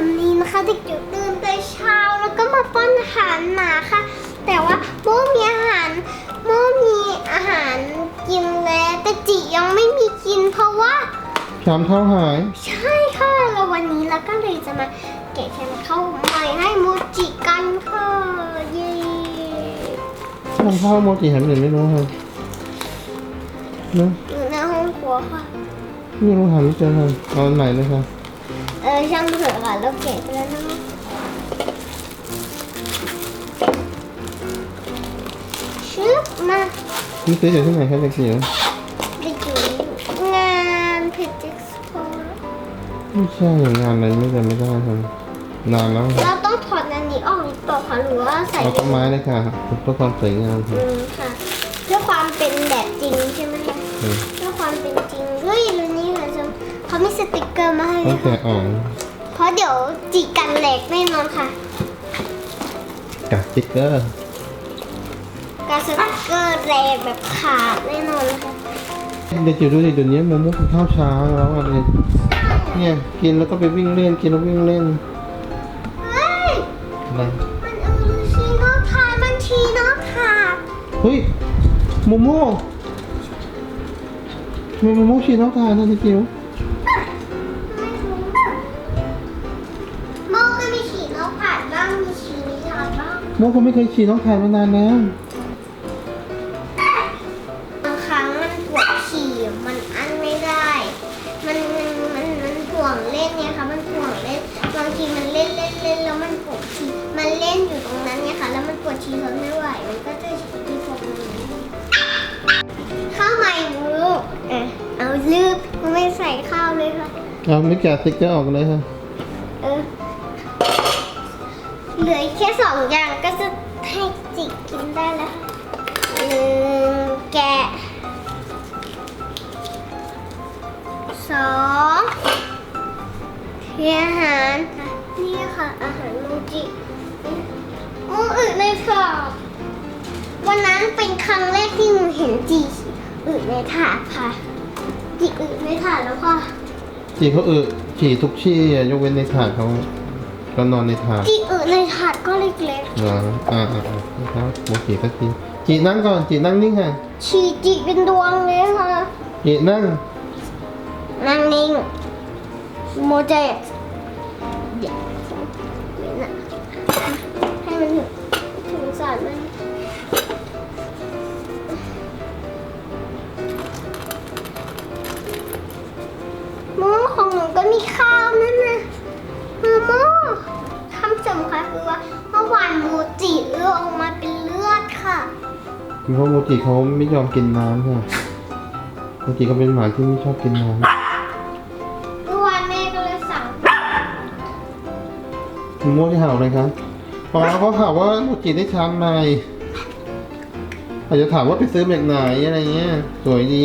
วันนี้นะคะเด็กจิ๋วตื่นแต่เช้าแล้วก็มาป้อนอาหารหมาค่ะ แต่ว่าโมมีอาหารโมมีอาหารกินแล้วแต่จิยังไม่มีกิน เพราะว่าชามเท้าหาย ใช่ค่ะแล้ววันนี้เราก็เลยจะมาแกะแคนเข้าวใหม่ให้โมจิกันค่ะเย้ชามเท้าโมจิหายไปไหนไม่รู้ครับเนอะอยู่ในห้องครัวค่ะไม่รู้หาไม่เจอครับเอาอันไหนเลยครับเออช่างเถอะค่ะเราแกะไปแล้วนะชึบมานี่ซื้อจากที่ไหนครับเด็กจิ๋วไปอยู่งานเพจเอ็กซ์โปไม่ใช่งานอะไรไม่จำไม่ได้ครับนานแล้วเราต้องถอดอันนี้ออกหรือเปล่าคะหรือว่าใส่เอาต้นไม้เลยค่ะเพื่อความสวยงามครัอืบมค่ะเพื่อความเป็นแบบจริงใช่ไหมคะอืม เพื่อความเป็นจริงเฮ้ยรุ่นนี้ค่ะชม เขามีสติกเกอร์มาให้ต้อด้งวยค่ะ แกะออกเพราะเดี๋ยวจีกันแหลกแน่นอนค่ะ กับสติ๊กเกอร์การสติกเกอร์แหลกแบบขาดแน่นอนค่ะเด็กจิ๋วดูดิเดี๋ยวนี้โมโมกินข้าวเช้าแล้วอะเนี่ยเนี่ยกินแล้วก็ไปวิ่งเล่นกินแล้ววิ่งเล่นเฮ้ย อะไรมันเออชีโนทายมันชีโนขาดเฮ้ยโมโมทำไมโมโมชีน้องทานนะเด็กจิ๋ว นบ้างโมก็ไม่เคยฉีดน้องทานมานานแล้วบางครั้งมันปวดฉี่มันอั้นไม่ได้ มันมันมันมันห่วงเล่นเนี่ยค่ะมันห่วงเล่นบางทีมันเล่นเล่นเล่นแล้วมันปวดฉี่มันเล่นอยู่ตรงนั้นเนี่ยค่ะแล้วมันปวดฉี่ทนไม่ไหวมันก็จะฉี่ที่พวกนี้ข้าวใหม่ลูกเอะเอาลืบมันไม่ใส่ข้าวเลยค่ะ เอาไม่แกะสติ๊กเกอร์ออกเลยค่ะ เหลือแค่สองอย่างก็จะให้จิกกินได้แล้วหนึ่งแกะสองเียอาหาร นี่ค่ะ อาหารมูจิโอ้อึเลยค่ะวันนั้นเป็นครั้งแรกที่หนูเห็นจีอึในถาดค่ะจีอึในถาดแล้วค่ะ จีเขาเออฉี่ทุกชี่อะยกเว้นในถาดเขา ก็นอนในถาดจีอึในถาดก็เล็กเหรออ่าอ่าอ่าครับโมจีก็จีจีนั่งก่อนจีนั่งนิ่งค่ะๆฉีจีเป็นดวงเลยค่ะจีนั่ง นั่งนิ่งโมเจเเพราะโมจิเขาไม่ยอมกินน้ำค่ะโมจิเขาเป็นหมาที่ไม่ชอบกินน้เมื่อวานแม่ก็เลยสั่งำโมโมจะเห่าอะไรครับอ๋อเขาเห่าว่าโมจิได้ชามใหม่อาจจะถามว่าไปซื้อแบบไหนอะไรเงี้ย สวยดี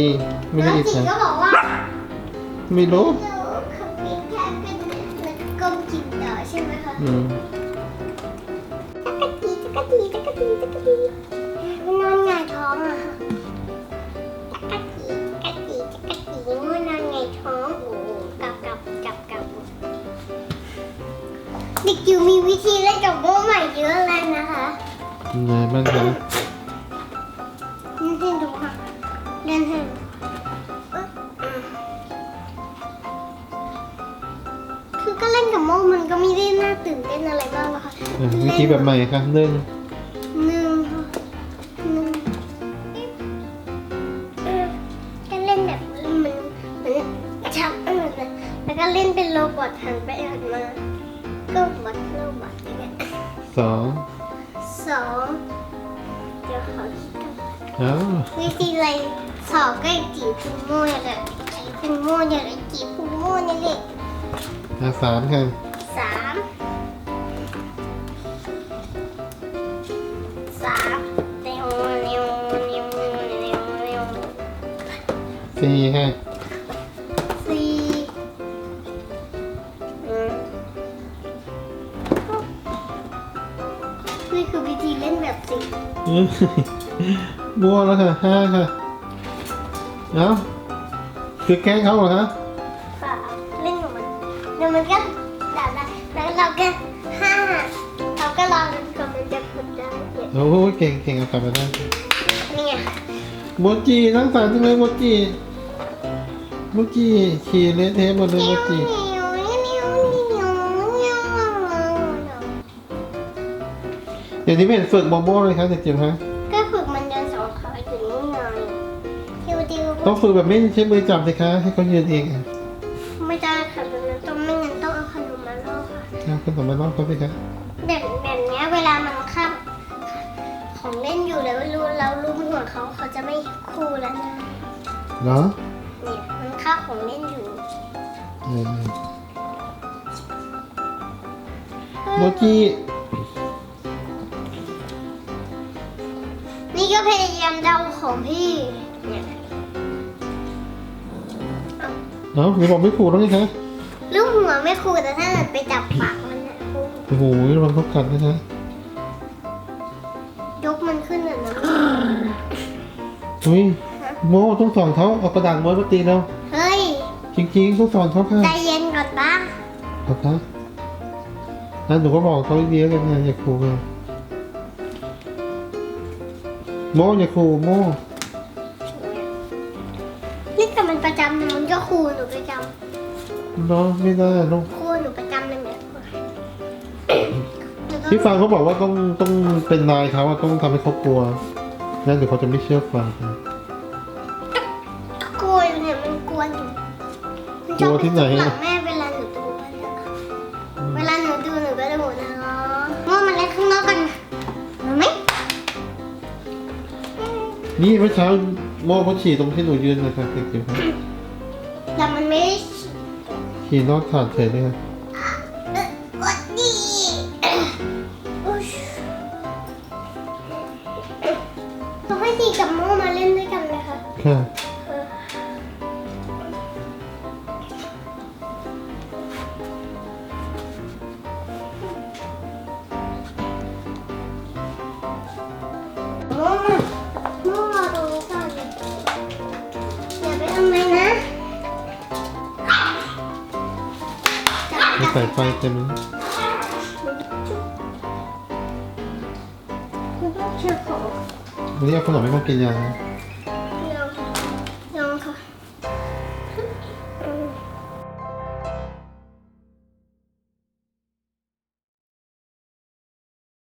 ไม่แล้ได้วอิจจิฉาก็บอกว่าไม่รู้เออคือเป็นแค่เป็นมันกลมกินเดอใช่ไหมคะอืม ยังไงบ้างครับเล่นให้ดูค่ะเล่นให้ดูเอ๊ะอะคือก็เล่นกับโม่มันก็ไม่ได้น่าตื่นเต้นอะไรมากหรอกค่ะอะวิธีแบบใหม่ครับหนึ่งหนึ่งค่ะหนึ่งเอ๊ะก็เล่นแบบมันมันชักเออนะแล้วก็เล่นเป็นโรบอทหันไปหันมาก็บอทโรบอทอย่างเงี้ย สองส องเดี๋ยวขอคิดกันอ้าววิธีอะไรสองก็จีบพุงโม่เนี่ยแหละจีบพุงโม่เนี่ยแหละจีบพุงโม่เนี่ยแหละอะสามครับสามสามเร็วเร็วเร็วเร็วเร็วเร็วสี่ครั ล่นแบบสิมั่วแล้วค่ะห้าค่ะเอ้าคือแกล้งเขาเหรอคะเปล่าเล่นอยู่มันเดี๋ยวมันก็แบบแล้วเราก็ห้าเราก็ลองดูก่อมันจะขุดได้เจ็ดโอ้โเก่งเก่งเอากลับมาได้นี่ไงโมจีนั่งสารจังเลยโมจิโมจีขี่เละเทะหมดเลยโมจิ นี่ เดี๋ยวนี้ไม่เห็นฝึกโมโม่เลยครับเด็กจิ๋วฮะก็ฝึกมันเดินสองขาอยู่นี่ไงติวติวต้องฝึกแบบไม่ใช้มือจับสิคะให้เขายืนเองอะไม่ได้ค่ะแบบนั้นต้องไม่งั้นต้องเอาขนมมาล่อค่ะเอาขึ้นต่อมาน้องเขาสิคะแบบแบบเนี้ยเวลามันคาบของเล่นอยู่แล้วรู้เราลูบหัวเขาเขาจะไม่คูลแล้วนะเหรอเนี่ยมันคาบของเล่นอยู่เออโมจิ นี่ก็พยายามเดาของพี่เนี่ยเอ้าหนูบอกไม่ผูกแล้วไงคะลูกหัวไม่คูลแต่ถ้าเกิดไปจับปากมันนะคูลโอ้โหระวังเขากัดนะคะยกมันขึ้นอะนะอุ้ยโมต้องสอนเขาเอากระดาษม้วนมาตีแล้วเฮ้ย จริงๆต้องสอนเขาค่ะใจเย็นก่อนป้า ครับคะแล้วหนูก็บอกเขาดีๆกันนะอย่าขู่กัน โมอย่าขู่โมนี่แต่มันประจำมันก็คูลหนูประจเนาะไม่ได้ลูกำคูลหนูประจำเลยแม่พี่ฟังเขาบอกว่าต้องต้องเป็นนายเขาอะต้องทำให้เขากลัวงั้นเดี๋ยวเขาจะไม่เชื่อฟังค่ะกลัวอยู่เนี่ยมันกวนอยู่มันชอบกลัวที่ไหนปซุกลังแม่ นี่เมื่อเช้าโมเขาฉี่ตรงที่หนูยืนนะคะเด็กๆครับแต่มันไม่ได้ฉี่นอกถาดเฉยเลยค่ะเอ่อวัดดีอุ๊ยเขาให้ตีกับโมมาเล่นด้วยกันเลยค่ะค่ะ จับมีจับสายไฟเต็มเ